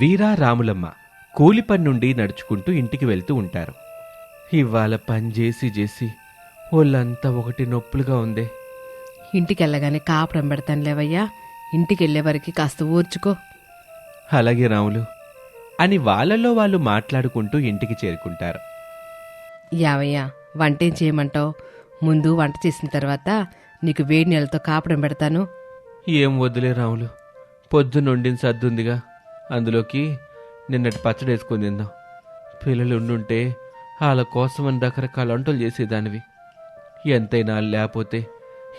వీరా రాములమ్మ కూలి పని నుండి నడుచుకుంటూ ఇంటికి వెళ్తూ ఉంటారు. ఇవాళ పని చేసి చేసి ఒళ్ళంతా ఒకటి నొప్పులుగా ఉంది. ఇంటికి వెళ్ళగానే కాపురం పెడతాను లేవయ్యా ఇంటికి వెళ్ళే వరకు కాస్త ఊర్చుకో. అలాగే రాములు. అని వాళ్ళలో వాళ్ళు మాట్లాడుకుంటూ ఇంటికి చేరుకుంటారు. యావయ్యా వంటేం చేయమంటావు? ముందు వంట చేసిన తర్వాత నీకు వేడి నీళ్ళతో కాపురం పెడతాను. ఏం వద్దులే రాములు. పొద్దున్నొండిన సర్దుందిగా. అందులోకి నిన్నటి పచ్చడి వేసుకొని తిందాం. పిల్లలు ఉండుంటే వాళ్ళ కోసమని రకరకాల వంటలు చేసేదానివి. ఎంతైనా లేకపోతే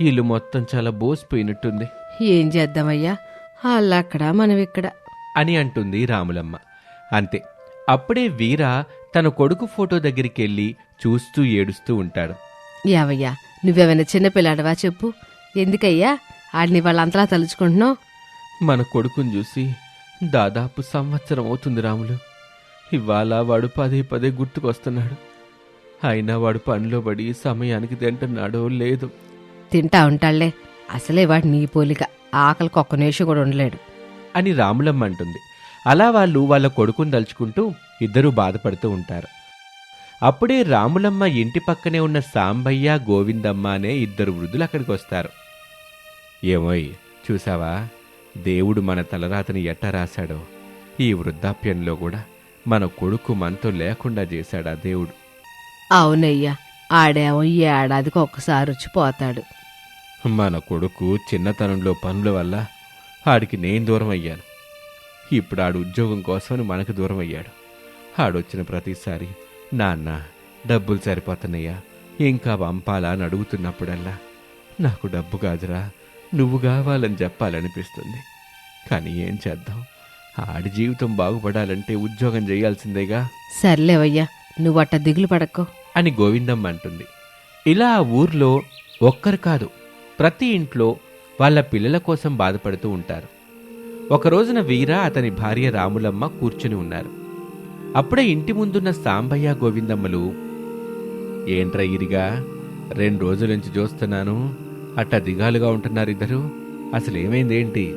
ఇల్లు మొత్తం చాలా బోసిపోయినట్టుంది. ఏం చేద్దామయ్యా? వాళ్ళు అక్కడ మనం ఇక్కడ. అని అంటుంది రాములమ్మ. అంతే. అప్పుడే వీర తన కొడుకు ఫోటో దగ్గరికి వెళ్ళి చూస్తూ ఏడుస్తూ ఉంటాడు. యావయ్యా నువ్వేమైనా చిన్నపిల్లాడవా చెప్పు? ఎందుకయ్యా? ఆడిని వాళ్ళంతలా తలుచుకుంటున్నావు? మన కొడుకుని చూసి దాదాపు సంవత్సరం అవుతుంది రాములు. ఇవాళ వాడు పదే పదే గుర్తుకొస్తున్నాడు. అయినా వాడు పనిలో పడి సమయానికి తింటున్నాడో లేదు. తింటా ఉంటాళ్ళే. అసలే వాడు నీ పోలిక. ఆకలికి ఒక్క నిమిషం కూడా ఉండలేడు. అని రాములమ్మ అంటుంది. అలా వాళ్ళు వాళ్ళ కొడుకుని తలుచుకుంటూ ఇద్దరూ బాధపడుతూ ఉంటారు. అప్పుడే రాములమ్మ ఇంటి పక్కనే ఉన్న సాంబయ్య గోవిందమ్మ అనే ఇద్దరు వృద్ధులు అక్కడికి వస్తారు. ఏమోయ్ చూసావా? దేవుడు మన తలరాతని ఎట్ట రాశాడో? ఈ వృద్ధాప్యంలో కూడా మన కొడుకు మనతో లేకుండా చేశాడా దేవుడు? అవునయ్యా ఆడేమో ఈ ఏడాదికి ఒక్కసారి వచ్చి పోతాడు. మన కొడుకు చిన్నతనంలో పనుల వల్ల ఆడికి నేను దూరం అయ్యాను. ఇప్పుడు ఆడు ఉద్యోగం కోసమని మనకు దూరం అయ్యాడు. ఆడొచ్చిన ప్రతిసారి నాన్న డబ్బులు సరిపోతున్నాయా? ఇంకా పంపాలా? అని అడుగుతున్నప్పుడల్లా నాకు డబ్బు కాదురా నువ్వు కావాలని చెప్పాలనిపిస్తుంది. కానీ ఏం చేద్దాం? ఆడి జీవితం బాగుపడాలంటే ఉద్యోగం చేయాల్సిందేగా. సర్లేవయ్యా నువ్వు అట్ట దిగులు పడక్కో అని గోవిందమ్మ అంటుంది. ఇలా ఆ ఊర్లో ఒక్కరు కాదు ప్రతి ఇంట్లో వాళ్ళ పిల్లల కోసం బాధపడుతూ ఉంటారు. ఒక రోజున వీర అతని భార్య రాములమ్మ కూర్చుని ఉన్నారు. అప్పుడే ఇంటి ముందున్న సాంబయ్య గోవిందమ్మలు ఏంట్రా ఇరిగా రెండు రోజుల నుంచి చూస్తున్నాను. అట్టా దిగాలుగా ఉంటున్నారు ఇద్దరు. అసలు ఏమైందేంటి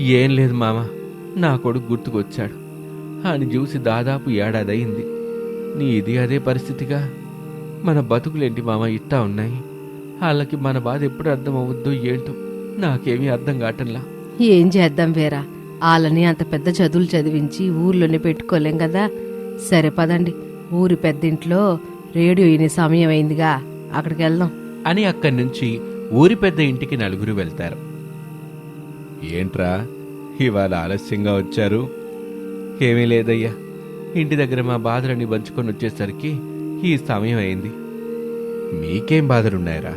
ఏం లేదు మామ నా కొడుకు గుర్తుకొచ్చాడు. అని చూసి దాదాపు ఏడాదయింది. నీ ఇది అదే పరిస్థితిగా? మన బతుకులేంటి మామ ఇట్టా ఉన్నాయి? వాళ్ళకి మన బాధ ఎప్పుడు అర్థం అవ్వద్దు ఏంటో నాకేమీ అర్థం కావటంలా. ఏం చేద్దాం వేరా? వాళ్ళని అంత పెద్ద చదువులు చదివించి ఊర్లోనే పెట్టుకోలేం కదా? సరే పదండి ఊరి పెద్దింట్లో రేడియో వినే సమయం అయిందిగా. అక్కడికి వెళ్దాం. అని అక్కడి నుంచి ఊరి పెద్ద ఇంటికి నలుగురు వెళ్తారు. ఏంట్రా ఇవాళ ఆలస్యంగా వచ్చారు? ఏమీ లేదయ్యా. ఇంటి దగ్గర మా బాధలన్నీ పంచుకొని వచ్చేసరికి ఈ సమయం అయింది. మీకేం బాధలున్నాయరా?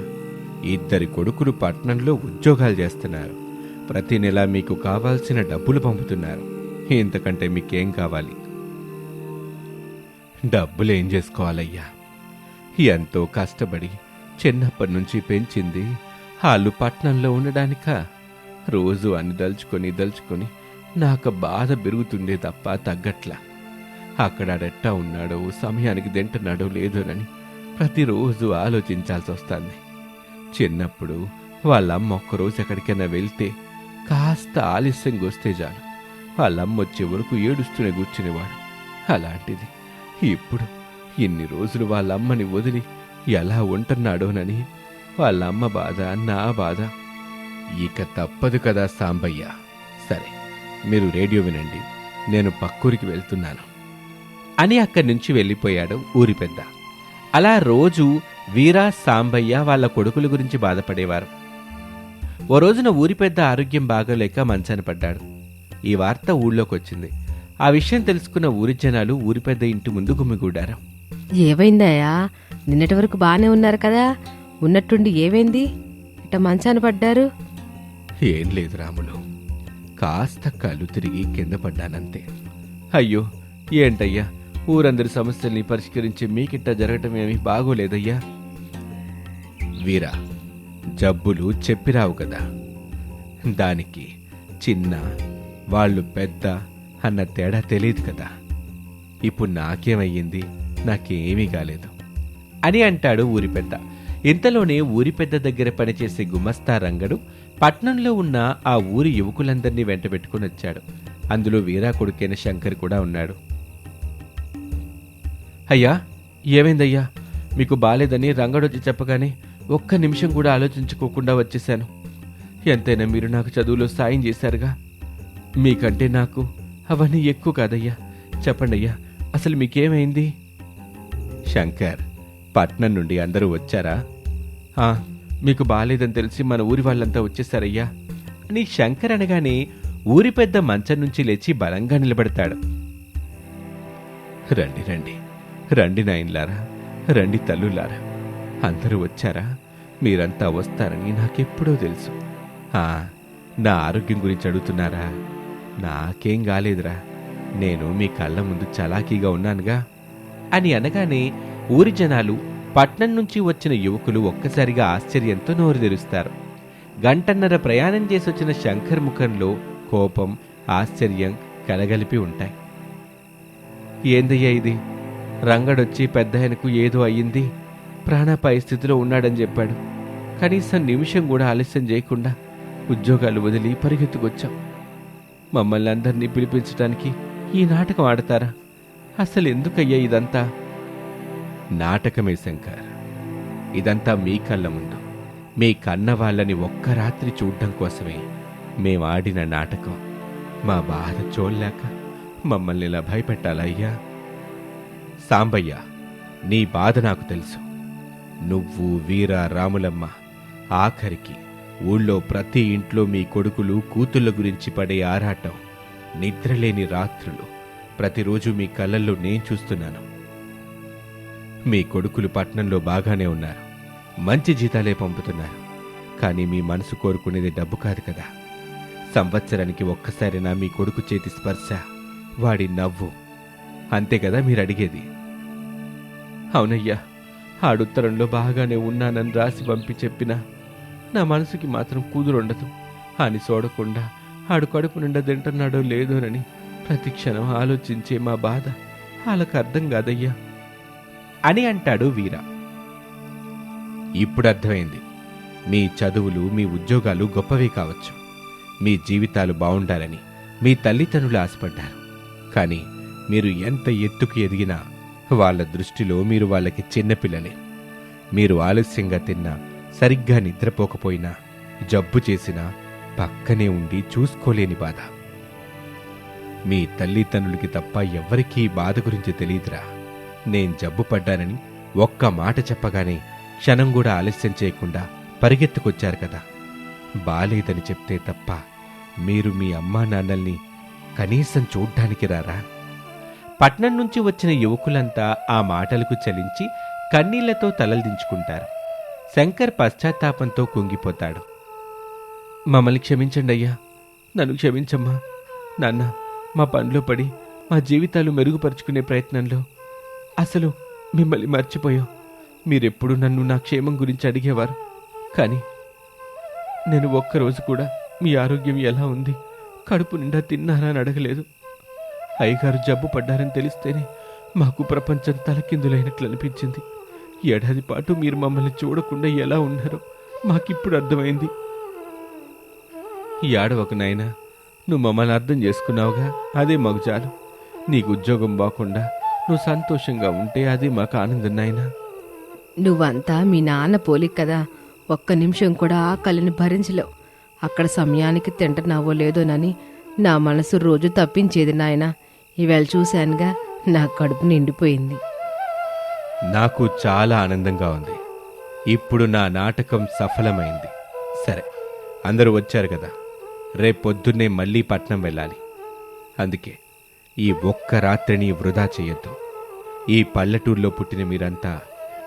ఇద్దరి కొడుకులు పట్టణంలో ఉద్యోగాలు చేస్తున్నారు. ప్రతి నెల మీకు కావాల్సిన డబ్బులు పంపుతున్నారు. ఇంతకంటే మీకేం కావాలి? డబ్బులు ఏం చేసుకోవాలయ్యా? ఎంతో కష్టపడి చిన్నప్పటి నుంచి పెంచింది. వాళ్ళు పట్నంలో ఉండడానిక? రోజు అన్ని దలుచుకొని దలుచుకొని నాకు బాధ పెరుగుతుండే తప్ప తగ్గట్లా. అక్కడ ఆడెట్టా ఉన్నాడో సమయానికి తింటున్నాడో లేదోనని ప్రతిరోజు ఆలోచించాల్సి వస్తుంది చిన్నప్పుడు వాళ్ళమ్మ ఒక్కరోజు ఎక్కడికైనా వెళ్తే కాస్త ఆలస్యంగా వస్తే చాలు. వాళ్ళమ్మ వచ్చే వరకు ఏడుస్తూనే కూర్చునేవాడు. అలాంటిది ఇప్పుడు ఇన్ని రోజులు వాళ్ళమ్మని వదిలి ఎలా ఉంటున్నాడోనని వాళ్ళమ్మ బాధ నా బాధ. ఇక తప్పదు కదా సాంబయ్య. సరే మీరు రేడియో వినండి. నేను పక్కూరికి వెళ్తున్నాను. అని అక్కడి నుంచి వెళ్ళిపోయాడు ఊరి పెద్ద. అలా రోజు వీరా సాంబయ్య వాళ్ళ కొడుకుల గురించి బాధపడేవారు. ఓ రోజున ఊరి పెద్ద ఆరోగ్యం బాగోలేక మంచాన పడ్డాడు. ఈ వార్త ఊళ్ళోకి వచ్చింది ఆ విషయం తెలుసుకున్న ఊరి జనాలు ఊరి పెద్ద ఇంటి ముందు గుమ్మిగూడారు ఏమైందయ్యా నిన్నటి వరకు బాగానే ఉన్నారు కదా. ఉన్నట్టుండి ఏమైంది ఇట్ట మంచాన పడ్డారు? ఏం లేదు రాములు. కాస్త కళ్ళు తిరిగి కింద పడ్డానంతే. అయ్యో ఏంటయ్యా? ఊరందరి సమస్యల్ని పరిష్కరించి మీకిట్ట జరగటం ఏమీ బాగోలేదయ్యా? వీరా జబ్బులు చెప్పిరావు కదా. దానికి చిన్న వాళ్ళు పెద్ద అన్న తేడా తెలియదు కదా. ఇప్పుడు నాకేమయ్యింది? నాకేమీ కాలేదు. అని అంటాడు ఊరి పెద్ద. ఇంతలోనే ఊరి పెద్ద దగ్గర పనిచేసే గుమస్తా రంగడు పట్నంలో ఉన్న ఆ ఊరి యువకులందరినీ వెంట పెట్టుకుని వచ్చాడు. అందులో వీరా కొడుకైన శంకర్ కూడా ఉన్నాడు. అయ్యా ఏమైందయ్యా? మీకు బాలేదని రంగడొచ్చి చెప్పగానే ఒక్క నిమిషం కూడా ఆలోచించుకోకుండా వచ్చేశాను. ఎంతైనా మీరు నాకు చదువులో సాయం చేశారుగా? మీకంటే నాకు అవన్నీ ఎక్కువ కాదయ్యా. చెప్పండి అయ్యా అసలు మీకేమైంది? శంకర్ పట్నం నుండి అందరూ వచ్చారా? "ఆ, మీకు బాలేదని తెలిసి మన ఊరి వాళ్ళంతా వచ్చేసారయ్యా. అని శంకర్ అనగానే ఊరి పెద్ద మంచం నుంచి లేచి బలంగా నిలబడతాడు. రండి రండి. రండి నాయన్లారా రండి తల్లులారా. అందరూ వచ్చారా? మీరంతా వస్తారని నాకెప్పుడో తెలుసు. ఆ, నా ఆరోగ్యం గురించి అడుగుతున్నారా? నాకేం కాలేదురా నేను మీ కళ్ళ ముందు చలాకీగా ఉన్నానుగా. అని అనగానే ఊరి జనాలు పట్నం నుంచి వచ్చిన యువకులు ఒక్కసారిగా ఆశ్చర్యంతో నోరు తెరుస్తారు. గంటన్నర ప్రయాణం చేసి వచ్చిన శంకర్ ముఖంలో కోపం ఆశ్చర్యం కలగలిపి ఉంటాయి. ఏందయ్యా ఇది? రంగడొచ్చి పెద్ద ఆయనకు ఏదో అయ్యింది? ప్రాణాపాయ స్థితిలో ఉన్నాడని చెప్పాడు. కనీసం నిమిషం కూడా ఆలస్యం చేయకుండా ఉద్యోగాలు వదిలి పరిగెత్తుకొచ్చాం. మమ్మల్ని అందరినీ పిలిపించడానికి ఈ నాటకం ఆడతారా? అసలు ఎందుకయ్యా ఇదంతా? నాటకమే శంకర్. ఇదంతా మీ కళ్ళ ముందు. మీ కన్న వాళ్ళని ఒక్క రాత్రి చూడ్డం కోసమే మేమాడిన ఆడిన నాటకం. మా బాధ చూడలేక మమ్మల్ని ఇలా భయపెట్టాలయ్యా సాంబయ్య నీ బాధ నాకు తెలుసు. నువ్వు వీర రాములమ్మ. ఆఖరికి ఊళ్ళో ప్రతి ఇంట్లో మీ కొడుకులు కూతుళ్ళ గురించి పడే ఆరాటం నిద్రలేని రాత్రులు ప్రతిరోజు మీ కళ్ళల్లో నేను చూస్తున్నాను. మీ కొడుకులు పట్నంలో బాగానే ఉన్నారు. మంచి జీతాలే పంపుతున్నారు. కానీ మీ మనసు కోరుకునేది డబ్బు కాదు కదా. సంవత్సరానికి ఒక్కసారైనా మీ కొడుకు చేతి స్పర్శ వాడి నవ్వు. అంతే కదా మీరు అడిగేది? అవునయ్యా ఆడుత్తరంలో బాగానే ఉన్నానని రాసి పంపి చెప్పినా నా మనసుకి మాత్రం కూదురుండదు. అని చూడకుండా ఆడు కడుపు నిండా తింటున్నాడో లేదోనని ప్రతి క్షణం ఆలోచించే మా బాధ వాళ్ళకు అర్థం కాదయ్యా అని అంటాడు వీర. ఇప్పుడు అర్థమైంది. మీ చదువులు మీ ఉద్యోగాలు గొప్పవి కావచ్చు. మీ జీవితాలు బాగుండాలని మీ తల్లిదండ్రులు ఆశపడ్డారు. కానీ మీరు ఎంత ఎత్తుకు ఎదిగినా వాళ్ళ దృష్టిలో మీరు వాళ్ళకి చిన్నపిల్లలే మీరు ఆలస్యంగా తిన్నా సరిగ్గా నిద్రపోకపోయినా జబ్బు చేసినా పక్కనే ఉండి చూసుకోలేని బాధ. మీ తల్లిదండ్రులకి తప్ప ఎవ్వరికీ బాధ గురించి తెలియదురా. నేను జబ్బు పడ్డానని ఒక్క మాట చెప్పగానే క్షణం కూడా ఆలస్యం చేయకుండా పరిగెత్తుకొచ్చారు కదా. బాలేదని చెప్తే తప్ప మీరు మీ అమ్మా నాన్నల్ని కనీసం చూడ్డానికి రారా? పట్నం నుంచి వచ్చిన యువకులంతా ఆ మాటలకు చలించి కన్నీళ్ళతో తలల్దించుకుంటారు శంకర్ పశ్చాత్తాపంతో కుంగిపోతాడు. మమ్మల్ని క్షమించండి అయ్యా నన్ను క్షమించమ్మా. నాన్న. మా పనిలో పడి మా జీవితాలు మెరుగుపరుచుకునే ప్రయత్నంలో అసలు మిమ్మల్ని మర్చిపోయాం. మీరెప్పుడు నన్ను నా క్షేమం గురించి అడిగేవారు. కానీ నేను ఒక్కరోజు కూడా మీ ఆరోగ్యం ఎలా ఉంది కడుపు నిండా తిన్నారా అని అడగలేదు. అయ్యగారు జబ్బు పడ్డారని తెలిస్తేనే మాకు ప్రపంచం తలకిందులైనట్లు అనిపించింది. ఏడాది పాటు మీరు మమ్మల్ని చూడకుండా ఎలా ఉన్నారో మాకిప్పుడు అర్థమైంది. ఈ ఆడవకు నాయనా నువ్వు మమ్మల్ని అర్థం చేసుకున్నావుగా? అదే మాకు చాలు. నీకు ఉద్యోగం బాకుండా నువ్వు సంతోషంగా ఉంటే అదే మాకు ఆనందం నాయనా. నువ్వంతా మీ నాన్న పోలిక్ కదా. ఒక్క నిమిషం కూడా ఆకలిని భరించలేవు. అక్కడ సమయానికి తింటున్నావో లేదోనని నా మనసు రోజు తప్పించేది నాయన. ఈవేళ చూశానుగా నా కడుపు నిండిపోయింది. నాకు చాలా ఆనందంగా ఉంది. ఇప్పుడు నా నాటకం సఫలమైంది. సరే అందరూ వచ్చారు కదా. రేపొద్దున్నే మళ్ళీ పట్నం వెళ్ళాలి. అందుకే ఈ ఒక్క రాత్రిని వృధా చేయొద్దు. ఈ పల్లెటూరులో పుట్టిన మీరంతా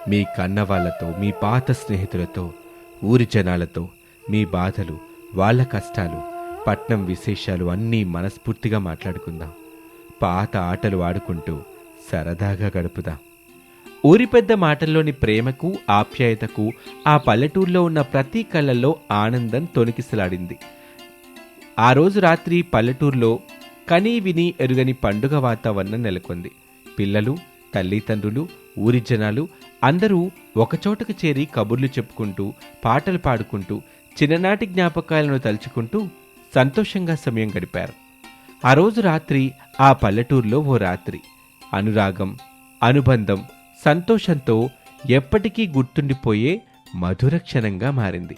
మీ కన్నవాళ్ళతో మీ పాత స్నేహితులతో ఊరి జనాలతో మీ బాధలు వాళ్ళ కష్టాలు పట్నం విశేషాలు అన్నీ మనస్ఫూర్తిగా మాట్లాడుకుందాం. పాత ఆటలు ఆడుకుంటూ సరదాగా గడుపుదాం. ఊరి పెద్ద మాటల్లోని ప్రేమకు ఆప్యాయతకు ఆ పల్లెటూరులో ఉన్న ప్రతి కళ్ళల్లో ఆనందం తొణికిసలాడింది ఆ రోజు రాత్రి పల్లెటూరులో కనీ విని ఎరుగని పండుగ వాతావరణం నెలకొంది. పిల్లలు తల్లిదండ్రులు ఊరి జనాలు అందరూ ఒకచోటకు చేరి కబుర్లు చెప్పుకుంటూ పాటలు పాడుకుంటూ చిన్ననాటి జ్ఞాపకాలను తలుచుకుంటూ సంతోషంగా సమయం గడిపారు. ఆ రోజు రాత్రి ఆ పల్లెటూరులో ఓ రాత్రి. అనురాగం అనుబంధం సంతోషంతో ఎప్పటికీ గుర్తుండిపోయే మధుర క్షణంగా మారింది.